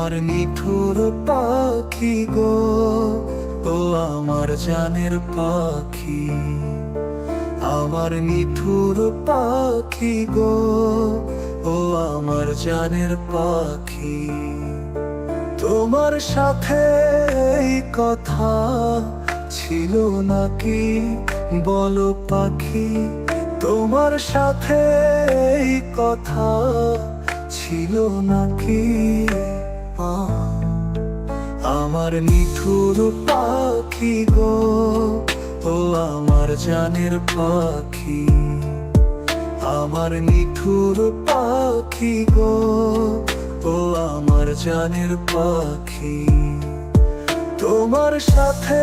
আমার নিঠুর পাখি গো, ও আমার জানের পাখি। আমার নিঠুর পাখি গো, ও আমার জানের পাখি। তোমার সাথে এই কথা ছিল নাকি বলো পাখি? তোমার সাথে এই কথা ছিল নাকি আমার নিঠুর পাখি গো, ও আমার জানের পাখি। আমার নিঠুর পাখি গো, ও আমার জানের পাখি। তোমার সাথে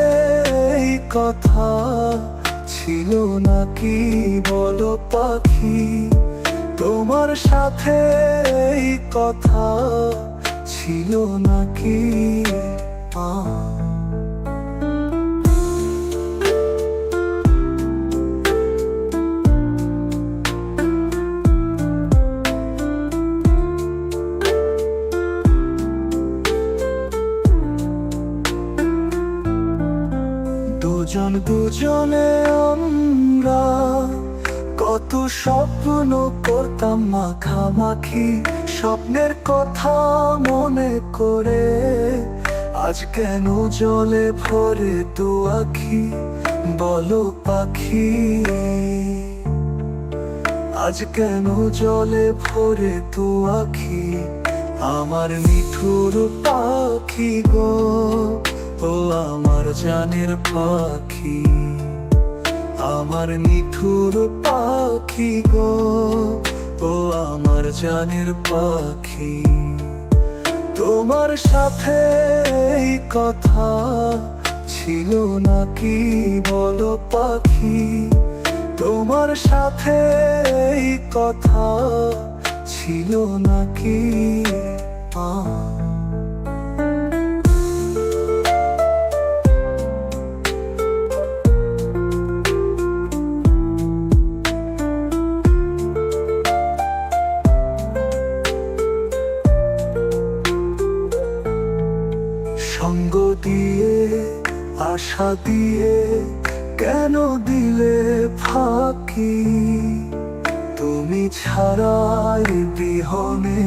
এই কথা ছিল নাকি বলো পাখি? তোমার সাথে এই কথা ছিল নাকি? দুজন দুজনে আমরা কত স্বপ্ন করতাম মাখামাখি। স্বপ্নের কথা মনে করে আজ কেন জলে ভরে দু আখি? বলো পাখি। আজ কেন জলে ভরে দু আখি? আমার মিঠুর পাখি গো, ও আমার জানের পাখি। আমার মিঠুর পাখি গো ও আমার জানের পাখি। তোমার সাথে এই কথা ছিল নাকি বলো পাখি? তোমার সাথে এই কথা ছিল নাকি? আহ সঙ্গ দিয়ে, আশা দিয়ে কেন দিলে ফাঁকি? তুমি ছাড়াই বিহনে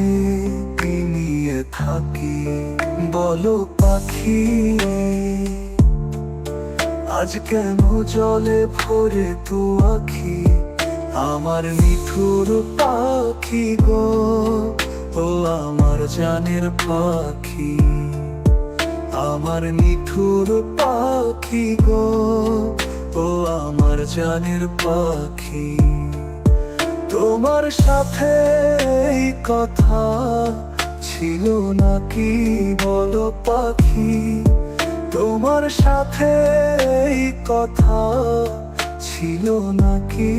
নিয়ে থাকি। বলো পাখি, আজ কেন জলে ভরে তু আখি? আমার মিঠুর পাখি গো, ও আমার জানের পাখি। আমার নিঠুর পাখি গো, ও আমার জানের পাখি। তোমার সাথে এই কথা ছিল নাকি বলো পাখি? তোমার সাথে এই কথা ছিল নাকি?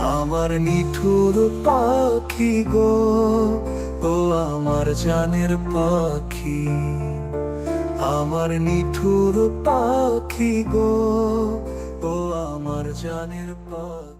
আমার নিঠুর পাখি গো ও আমার জানের পাখি আমার নিঠুর পাখি গো। ও আমার জানের পাখি।